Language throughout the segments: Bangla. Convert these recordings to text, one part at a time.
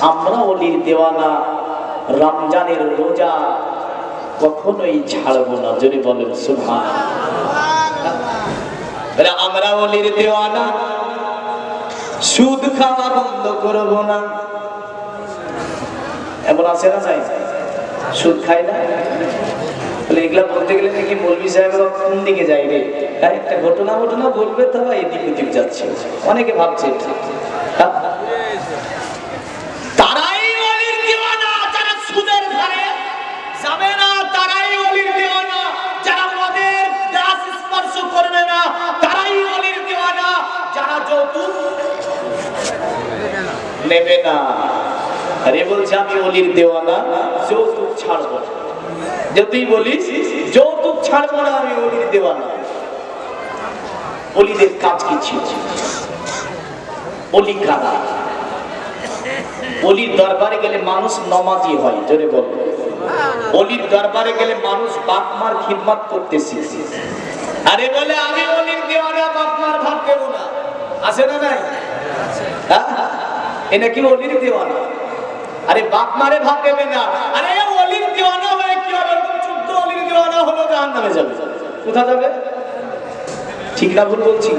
আমরা অলির দেওয়ানা, রমজানের রোজা কখনোই ছাড়বো না। যদি বলেন সুভান আমরা অলির দেওয়ানা, সুদ খাওয়া বন্ধ করব না। এমন আছে না নাই? সুদ খাই না? বলে, এগুলা বলতে গেলে নাকি মৌলবি সাহেবরা কোন দিকে যায় রে? একটা ঘটনা ঘটনা বলবে তো এদিক ওদিক যাচ্ছে? অনেকে ভাবছে হ্যাঁ? তারাই অলির দিওয়ানা যারা সুদের ধারে যাবে না তারাই অলির দিওয়ানা যারা মদের গ্লাস করবে না। তারাই অলির দিওয়ানা, যারা যৌতুক নেবে না। আরে বলছে, আমি অলির দেওয়ানা, যৌতুক ছাড়বো। যদি বলিস, যৌতুক ছাড়বো না, আমি অলির দেওয়ানা। অলিদের কাজ কি ছিল? অলি কারা? অলির দরবারে গেলে মানুষ নমাজি হয়, জোরে বল। অলির দরবারে গেলে মানুষ বাপ মার খিদমত করতে শিখছে আরে বলে আমি অলির দেওয়ানা বাপ মার ভাত দেবো না। আছে না নাই? হ্যাঁ? এ নাকি অলির দেওয়ানা? আরে বাপ মারে ভাত দেবে না। আরে অলির দেওয়ানা হয়ে কি হবে? চুদ্দ অলির দেওয়ানা হলো জাহান নামে যাবে। কোথা যাবে? ঠিক না ভুল বলছি।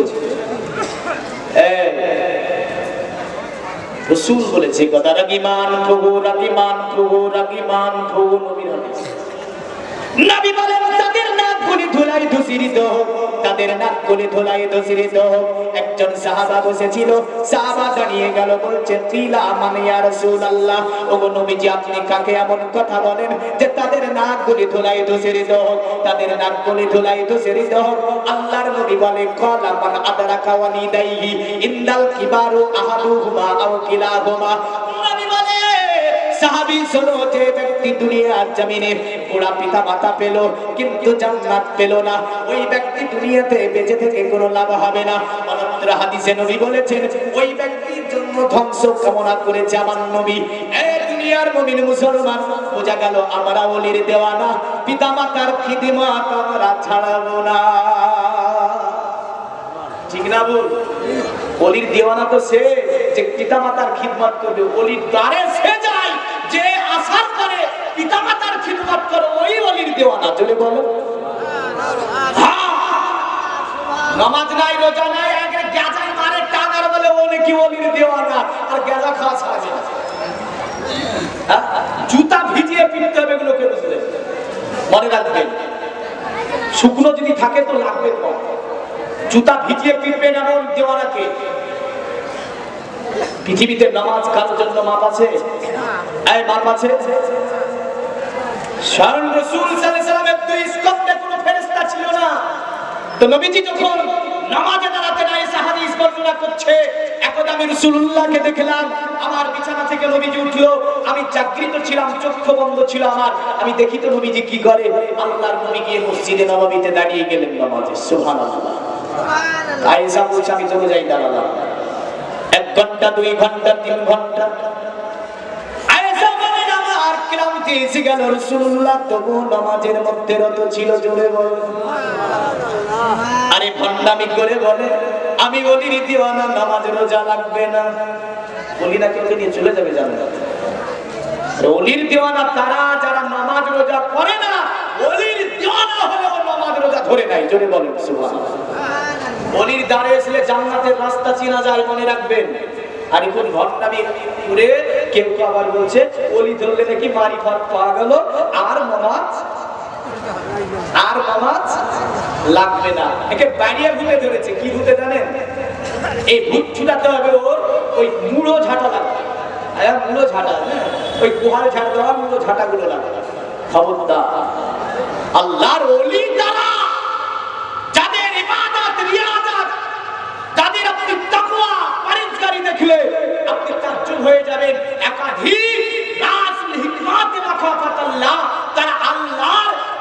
রসুল বলেছে কথা রাগিমান প্রভু রাগিমান প্রভু রাগিমান প্রভু হাদিস নবী বলেন, তাদের নাক গুলি ধুলাই হোক তাদের নাকগুলি ধুলাই হোক একজন সাহাবা বসেছিল, সাহাবা দাঁড়িয়ে গেল, বলছে তিলা মানে ইয়া রাসূলুল্লাহ? ওগো নবীজি, আপনি কাকে এমন কথা বলেন যে তাদের নাক গুলি ধুলাই দূষিত হোক তাদের নাক গুলি ধুলাই হোক আল্লাহর নবী বলে, কলা মান আদরাকা ওয়ালিদাইহি ইন্দাল কিবারু আহাদুহুমা আও কিলাহুমা। সাহাবী না দেওয়ানা পিতা মাতার ছাড়াবো না। ঠিক না দেওয়ানা তো সে, যে পিতা মাতার খিদমত করবে, অলির দ্বারে সে করে, ওই অলির চলে বলো। নাই, রোজা নাই, আগে গেজাই মারে টাকার বলে অলির আর গেজা খাওয়া ছাড়া। হ্যাঁ? জুতা ভিজিয়ে পিনতে হবে এগুলো কেন শুনে মনে রাখবেন শুকনো যদি থাকে তো লাগবে কম জুতা ভিজিয়ে পিটবেন এমন দেওয়ানাকে। পৃথিবীতে নামাজ কার জন্য মাপ আছে? মাপ আছে? কোনো ফেরেশতা ছিল না। তো নবীজি যখন নামাজে দাঁড়াতে না করছে একদা আমি রাসূলুল্লাহকে দেখলাম, আমার বিছানা থেকে নবীজি উঠল, আমি জাগৃত ছিলাম, চক্ষু বন্ধ ছিল আমার। আমি দেখি তো নবীজি কি করে? আল্লাহর নবী গিয়ে মসজিদে নববীতে দাঁড়িয়ে গেলেন নামাজে, সুবহানাল্লাহ। আয়েশা বলছে চলে যাই, দাঁড়ালাম। এক ঘণ্টা, দুই ঘণ্টা, তিন ঘণ্টা গেল রাসূলুল্লাহ তবু নামাজের মধ্যে রত ছিল জোরে বল। আরে করে বলে, আমি বলি রোজা লাগবে না। বলি না কেউ নিয়ে চলে যাবে জানো। অলির দেওয়ানা তারা যারা নামাজ রোজা করে না, অলির দেওয়ানা নামাজ রোজা ধরে নাই জোরে অলির এসলে জান্নাতের রাস্তা চেনা যায় মনে রাখবেন। আর এখন ঘটনামি ঘুরে কেউ কেউ আবার বলছে, অলি ধরলে নাকি মারি পাওয়া গেল, আর নামাজ? আর নামাজ লাগবে না। একে বাড়িয়ে ভূতে ধরেছে, কি ভূতে জানেন? এই ভূত ছুটাতে হবে ওর ওই মুড়ো ঝাঁটা লাগবে। মুড়ো ঝাঁটা হ্যাঁ? ওই গুহাল ঝাঁটা দেওয়া মুড়ো ঝাঁটা গুলো লাগবে। খবরদার। আল্লাহর অলি তারা যাদের ইবাদত, রিয়াজত তাদের আপনি তাকওয়া পরহেজগারি দেখলে হয়ে যাবেন একাধিক আল্লাহ তারা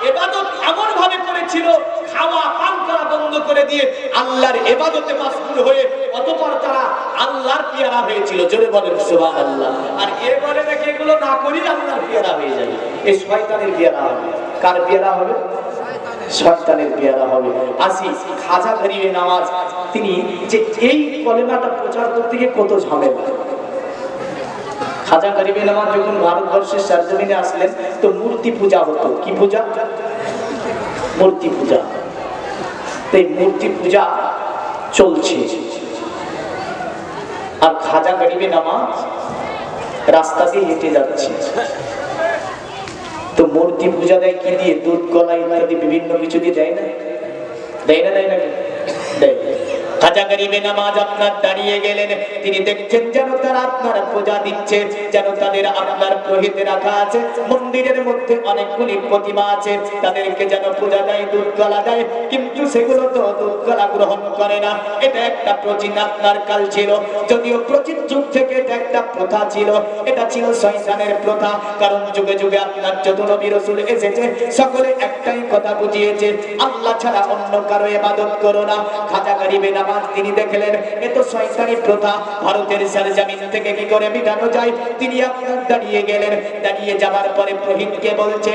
ইবাদত এমন ভাবে করেছিল, খাওয়া, পান করা বন্ধ করে দিয়ে আল্লাহর মাশগুল হয়ে অতঃপর তারা আল্লাহর পিয়ারা হয়েছিল। জোরে বলেন, সুবহানাল্লাহ। আর এ বলে নাকি এগুলো না করি আল্লাহর পিয়ারা হয়ে যাবে। এই শয়তানের পিয়ারা হবে। কার পিয়ারা হবে? শয়তানের পেয়ারা হবে। আসি, খাজা গরিবে নামাজ। তিনি যে এই কলেমাটা প্রচার করতে গিয়ে কত ঝামেলা। খাজা গরিবে নামাজ যখন ভারতবর্ষের সার্জমিনে আসলেন, তো মূর্তি পূজা হতো। কি পূজা? মূর্তি পূজা। এই মূর্তি পূজা চলছে। আর খাজা গরিবে নামাজ রাস্তা দিয়ে হেঁটে যাচ্ছে। তো মূর্তি পূজা দেয় কি দিয়ে? দুধ, কলা ইত্যাদি বিভিন্ন কিছু দিয়ে দেয় না? দেয় না দেয় না? দেয়। খাজা গরিবে নামাজ আপনার দাঁড়িয়ে গেলেন। তিনি দেখছেন যেন তারা আপনার পূজা দিচ্ছে, যেন তাদের আপনার প্রহিতে রাখা আছে। মন্দিরের মধ্যে অনেকগুলি প্রতিমা আছে, তাদেরকে যেন পূজা দেয় দুধ দেয়, কিন্তু সেগুলো তো দুধ গ্রহণ করে না। এটা একটা প্রাচীন আপনার কাল ছিল। যদিও প্রাচীন যুগ থেকে এটা একটা প্রথা ছিল, এটা ছিল শয়তানের প্রথা। কারণ যুগে যুগে আপনার যত রসুল এসেছে, সকলে একটাই কথা বুঝিয়েছে, আল্লাহ ছাড়া অন্য কারও ইবাদত করো না। খাজা গরিবে নামাজ তিনি দেখলেন, এ তো শয়তানি প্রথা। ভারতের সরজমিন থেকে কি করে মিটানো যায়? তিনি আপনার দাঁড়িয়ে গেলেন। দাঁড়িয়ে যাবার পরে প্রহিতকে বলছে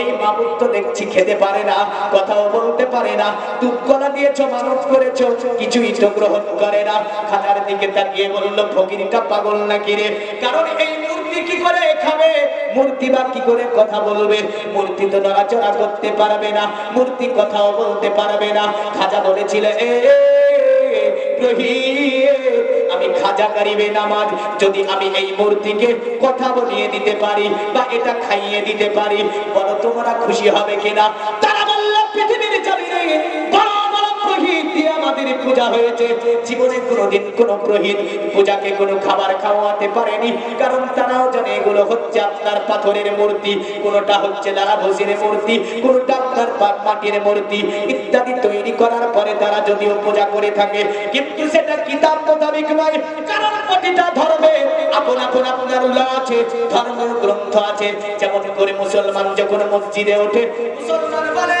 এই খেতে পারে না, কথাও বলতে পারে না কিছুই করে না। দিকে কারণ এই মূর্তি কি করে খাবে? মূর্তি বা কি করে কথা বলবে? মূর্তি তো নড়াচড়া করতে পারবে না মূর্তি কথাও বলতে পারবে না। খাজা বলেছিল আমি খাজা করিবে নামাজ, যদি আমি এই মূর্তিকে কথা বলিয়ে দিতে পারি বা এটা খাইয়ে দিতে পারি, বলো তোমরা খুশি হবে কিনা? পূজা হয়েছে, জীবনে কোনোদিন কোন প্রহিত পূজাকে কোনো খাবার খাওয়াতে পারেনি। কারণ তারাও জানে এগুলো হচ্ছে আপনার পাথরের মূর্তি, কোনোটা হচ্ছে লালা ভসির মূর্তি, কোনোটা আপনার মাটির মূর্তি ইত্যাদি তৈরি করার পরে তারা যদিও পূজা করে থাকে, কিন্তু সেটা কিতাব মোতাবেক নয়। কারণ প্রতিটা ধর্মে আপন আপন আপনার উল্লাহ আছে ধর্মীয় গ্রন্থ আছে। যেমন করে মুসলমান যখন মসজিদে ওঠে, মুসলমান বলে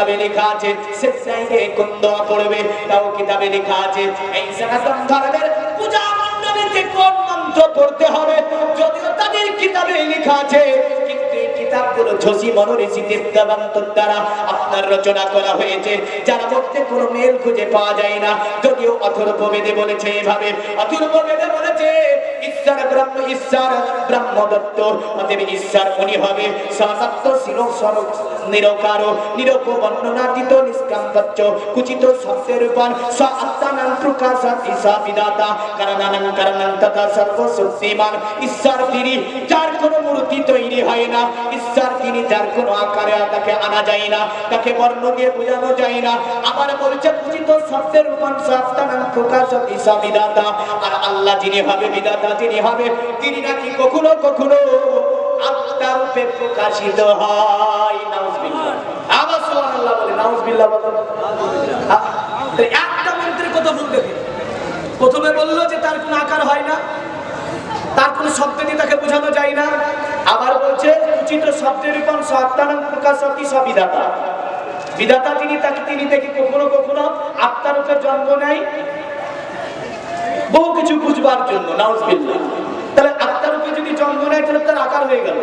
কিতাবে লেখা আছে সেজদায় কোন দোয়া পড়বে, তাও কিতাবে লেখা আছে। এই সনাতন ধর্মের পূজা মণ্ডলীতে কোন মন্ত্র পড়তে হবে? যদিও তাদের কিতাবে লেখা আছে, কিন্তু এই কিতাবগুলো দ্বারা আপনার রচনা করা হয়েছে, যার মধ্যে কোনো মেল খুঁজে পাওয়া যায় না। যদিও অথর্ববেদে বলেছে এভাবে অথর্ববেদে বলেছে ঈশ্বর ব্রহ্ম দত্ত অতএব ঈশ্বর উনি হবে সনাত্ম শির স্বরূপ, নিরকার নিরক বর্ণনাতীত নিষ্কান্তচ্চ কুচিত শব্দের রূপান স আত্মানাং প্রকাশাতি সা বিদাতা কারণানাং কারণাং তথা সর্বশক্তিমান, ঈশ্বর তিনি যার কোনো মূর্তি তৈরি হয় না, ঈশ্বর তিনি যার কোনো আকারে তাকে আনা যায় না, তাকে বর্ণ দিয়ে বোঝানো যায় না। আবার বলছে কুচিত শব্দের প্রকাশাতি সা বিদাতা আর আল্লাহ যিনি হবে বিদাতা যিনি হবে, তিনি নাকি কখনো কখনো প্রকাশিত হয়। একটা মন্ত্রের কথা ভুল প্রথমে বলল যে তার কোনো আকার হয় না, তার কোনো শব্দ দিয়ে তাকে বোঝানো যায় না আবার উচিত শব্দের রূপম সত্তানং প্রকাশতি সবিদাতা বিধাতা তিনি তাকে তিনি থেকে কখনো কখনো আত্মার রূপে জন্ম নেয়। বহু কিছু বুঝবার জন্য, নাউজবিল্লাহ। তাহলে আত্মার রূপে যদি জন্ম নেয়, তাহলে তার আকার হয়ে গেল।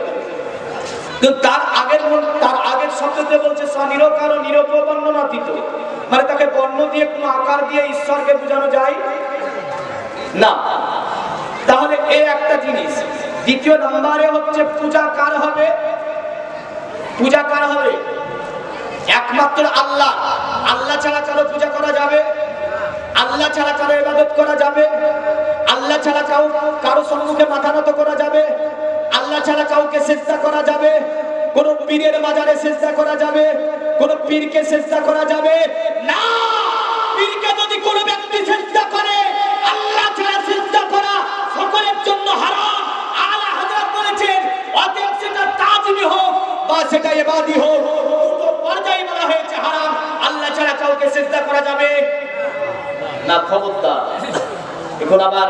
তার আগের তার আগের শব্দতে বলছে স্বনিরকার ও নিরপ বর্ণনাতীত মানে তাকে বর্ণ দিয়ে কোনো আকার দিয়ে ঈশ্বরকে বোঝানো যায় না। তাহলে এই একটা জিনিস দ্বিতীয় নম্বরে হচ্ছে পূজা কার হবে? পূজা কার হবে? একমাত্র আল্লাহ। আল্লাহ ছাড়া কারও পূজা করা যাবে? আল্লাহ ছাড়া কারও ইবাদত করা যাবে? আল্লাহ ছাড়া কাউ কারও সম্মুখে মাথা নত করা যাবে? আল্লাহ ছাড়া কাউকে চেষ্টা করা যাবে? কোন পীরের মাজারে চেষ্টা করা যাবে? কোন পীরকে চেষ্টা করা যাবে? না! পীরকে যদি কোনো ব্যক্তি চেষ্টা করে আল্লাহ ছাড়া চেষ্টা করা সকলের জন্য হারাম আলা হযরত বলেছেন অতএব সেটা তাজিমি হোক বা সেটা ইবাদি হোক। দুটো পর্যায়ে বলা হয়েছে হারাম। আল্লাহ ছাড়া কাউকে করা যাবে না। খবরদার। এখন আবার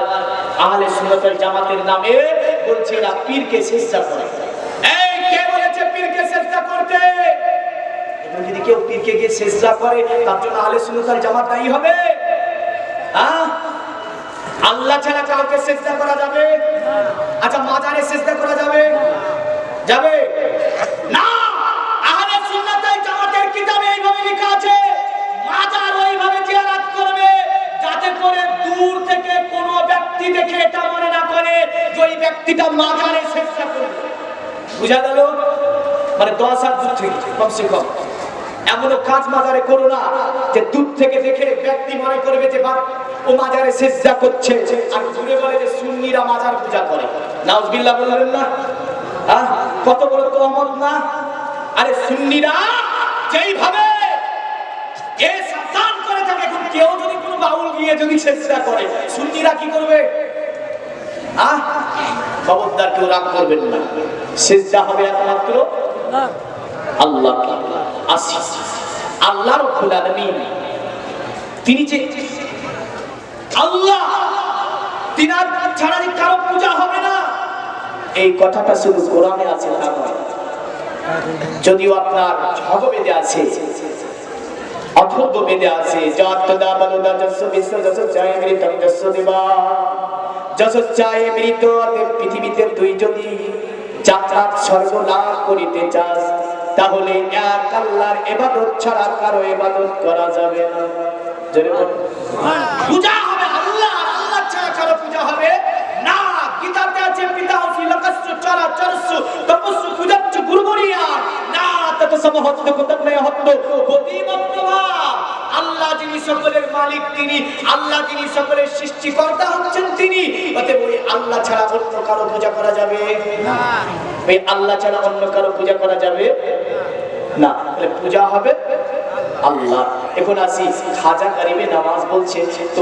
আহলে সুন্নাতের জামাতের নামে বলছে এরা পীরকে করে। এই, কে বলেছে পীরকে করতে? এবং যদি কেউ পীরকে গিয়ে করে, তার জন্য আহলে সুন্নাতের জামাত দায়ী হবে। হ্যাঁ আল্লাহ ছাড়া কাউকে চেষ্টা করা যাবে? আচ্ছা মাজারে চেষ্টা করা যাবে? যাবে না আহলে সুন্নাতের জামাতের কিতাবে এইভাবে লেখা আছে মাজার ওইভাবে জিয়ারত করবে যাতে করে দূর থেকে কোনো ব্যক্তি দেখে এটা মনে না করে যে ওই ব্যক্তিটা মাজারে চেষ্টা করবে। বুঝা গেল? মানে দশ হাত দূর থেকে, কমসে কম। এমনও কাজ মাজারে করো না যে দূর থেকে দেখে ব্যক্তি মনে করবে যে ও মাজারে চেষ্টা করছে। আর ঘুরে বলে যে, সুন্নিরা মাজার পূজা করে। নাউজবিল্লাহ বললেন না? হ্যাঁ? কত বড় তহমত না? আরে সুন্নিরা যেইভাবে এ সাবধান করে থাকে, এখন কেউ যদি কোনো বাউল গিয়ে যদি চেষ্টা করে, সুন্নিরা কি করবে? আহ? খবরদার কেউ রাগ করবেন না। সেজদা হবে একমাত্র আল্লাহ আসি। আল্লাহ রব্বুল আলামিন তিনি যে আল্লাহ তিনার ছাড়া যে কারও পূজা হবে না। এই কথাটা শুধু কোরআনে আছে তা নয়। যদিও আপনার ভগবেদে আছে অথর্ব বেদে আছে যত দাবালুদা যস্য বিশ্ব দেবা যশ মৃত পৃথিবীতে তুই যদি করিতে চাস, তাহলে এক আল্লাহর এবাদত ছাড়া কারও এবাদত করা যাবে না। পূজা হবে আল্লাহ আল্লাহ ছাড়া কারও পূজা হবে না। গীতাতে আছে, পিতা হসি লকাস্য চরা চরস্য তপস্য গুরুগরিয়া না, তত সমহত্ত কতময় হত্ত গতিমত্তভা আল্লাহ যিনি সকলের মালিক তিনি আল্লাহ যিনি সকলের সৃষ্টিকর্তা হচ্ছেন তিনি। অতএব ওই আল্লাহ ছাড়া অন্য কারও পূজা করা যাবে? না। ওই আল্লাহ ছাড়া অন্য কারও পূজা করা যাবে? না। তাহলে পূজা হবে আল্লাহ। এখন আসি খাজা কারিমে নামাজ বলছে।